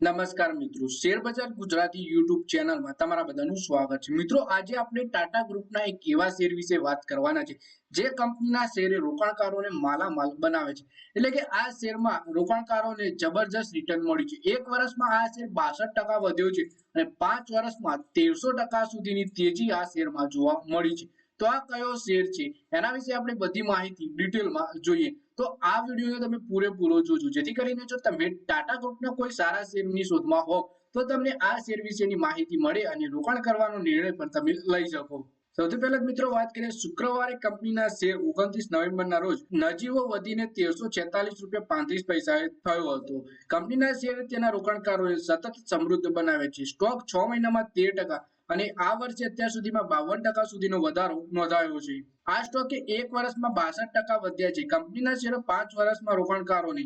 નમસ્કાર મિત્રો. શેરબજાર ગુજરાતી યુટ્યુબ ચેનલમાં તમારા બધાનું સ્વાગત છે. મિત્રો, આજે આપણે ટાટા ગ્રુપના એક એવા શેર વિશે વાત કરવાના છે, જે કંપનીના શેરે રોકાણકારોને માલામાલ બનાવે છે. એટલે કે આ શેરમાં રોકાણકારોને જબરજસ્ત રિટર્ન મળ્યું છે. એક વર્ષમાં આ શેર બાસઠ ટકા વધ્યો છે અને પાંચ વર્ષમાં તેરસો ટકા સુધીની તેજી આ શેરમાં જોવા મળી છે. તો આ કયો શેર છે? એના વિશે આપણે બધી માહિતી ડિટેલમાં જોઈએ. તો આ વીડિયો તમે પૂરેપૂરો જોજો. જેથી કરીને જો તમે ટાટા ગ્રુપના કોઈ સારા શેરની શોધમાં હો તો તમને આ શેર વિશેની માહિતી મળે અને રોકાણ કરવાનો નિર્ણય પણ તમે લઈ શકો. સૌથી પહેલા મિત્રો વાત કરીએ શુક્રવારે કંપનીના શેર ઓગણત્રીસ નવેમ્બરના રોજ નજીવો વધીને તેરસો છેતાલીસ રૂપિયા પાંત્રીસ પૈસાએ થયો હતો. કંપનીના શેર તેના રોકાણકારોએ સતત સમૃદ્ધ બનાવે છે. સ્ટોક છ મહિનામાં તેર ટકા અને આ વર્ષે અત્યાર સુધીમાં બાવન ટકા સુધીનો વધારો નોંધાયો છે. આ સ્ટોકે એક વર્ષમાં બાસઠ ટકા વધ્યા છે. કંપનીના શેરો પાંચ વર્ષમાં રોકાણકારોને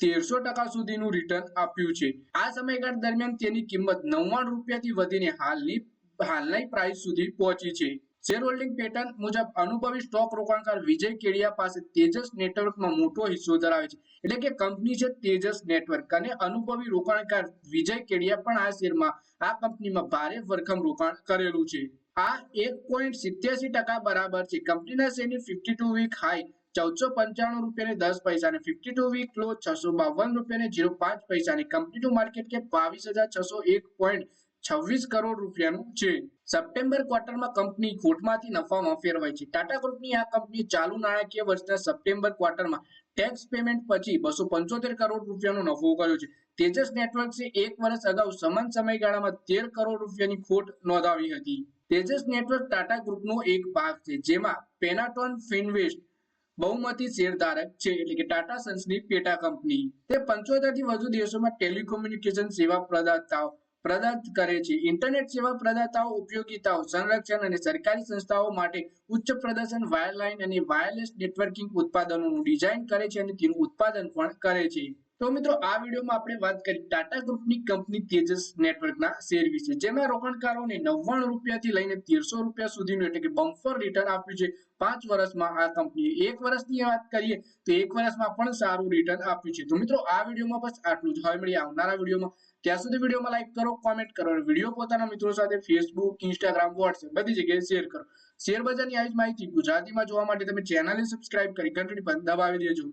તેરસો ટકા સુધીનું રિટર્ન આપ્યું છે. આ સમયગાળા દરમિયાન તેની કિંમત નવ્વાણું રૂપિયાથી વધીને હાલની, હાલના પ્રાઇસ સુધી પહોંચી છે. શેર હોલ્ડિંગ પેટર્ન મુજબ અનુભવી સ્ટોક રોકાણકાર વિજય કેડિયા પાસે તેજસ નેટવર્કમાં મોટો હિસ્સો ધરાવે છે. એટલે કે કંપની છે તેજસ નેટવર્ક અને અનુભવી રોકાણકાર વિજય કેડિયા પણ આ શેરમાં, આ કંપનીમાં ભારે વરખમ રોકાણ કરેલું છે. આ એક પોઈન્ટ સિત્યાસી ટકા બરાબર છે. કંપનીના શેરની ફિફ્ટી ટુ વીક હાઈ ચૌદસો પંચાણું રૂપિયા દસ પૈસા અને ફિફ્ટી ટુ વીક લો છસો બાવન રૂપિયા જીરો પાંચ પૈસા અને ટુ માર્કેટ કે બાવીસ હજાર છસો એક પોઈન્ટ છવ્વીસ કરોડ રૂપિયાનું છે સપ્ટેમ્બર ક્વાર્ટરમાં કંપની ખોટમાંથી નફામાં ફેરવાય છે. ટાટા ગ્રુપની આ કંપની ચાલુ નાણાકીય વર્ષના સપ્ટેમ્બર ક્વાર્ટરમાં ટેક્સ પેમેન્ટ પછી બસો પંચોતેર કરોડ રૂપિયાનો નફો કર્યો છે. તેજસ નેટવર્ક્સે એક વર્ષ અગાઉ સમાન સમયગાળામાં તેર કરોડ રૂપિયાની ખોટ નોંધાવી હતી. તેજસ નેટવર્ક ટાટા ગ્રુપનો એક ભાગ છે, જેમાં પેનાટોન ફિનવેસ્ટ બહુમતી શેરધારક છે, એટલે કે ટાટા સન્સની પેટા કંપની. તે પંચોતેરથી વધુ દેશોમાં ટેલિકોમ્યુનિકેશન સેવા પ્રદાતાઓ પ્રદાન કરે છે. ઇન્ટરનેટ સેવા પ્રદાતાઓ, ઉપયોગિતાઓ, સંરક્ષણ અને સરકારી સંસ્થાઓ માટે ઉચ્ચ પ્રદર્શન વાયરલાઇન અને વાયરલેસ નેટવર્કિંગ ઉત્પાદનોનું ડિઝાઇન કરે છે અને તેનું ઉત્પાદન પણ કરે છે. તો મિત્રો, આ વિડીયોમાં આપણે વાત કરી ટાટા ગ્રુપની કંપની તેજસ નેટવર્કના શેર વિશે, જેમાં રોકાણકારોને નવ્વાણું રૂપિયાથી લઈને તેરસો રૂપિયા સુધીનું એટલે કે બમ્પર રિટર્ન આપ્યું છે. પાંચ વર્ષમાં આ કંપનીએ એક વર્ષની વાત કરીએ, તો એક વર્ષમાં પણ સારું રિટર્ન આપ્યું છે. તો મિત્રો, આ વિડીયોમાં બસ આટલું જ. હવે મળીએ આવનારા વિડીયોમાં. ત્યાં સુધી વિડીયોમાં લાઈક કરો કોમેન્ટ કરો વીડિયો પોતાના મિત્રો સાથે ફેસબુક ઇન્સ્ટાગ્રામ વોટ્સએપ બધી જગ્યાએ શેર કરો. શેર બજારની આવી જ માહિતી ગુજરાતીમાં જોવા માટે તમે ચેનલને સબસ્ક્રાઇબ કરી ઘંટડી પર દબાવી દેજો.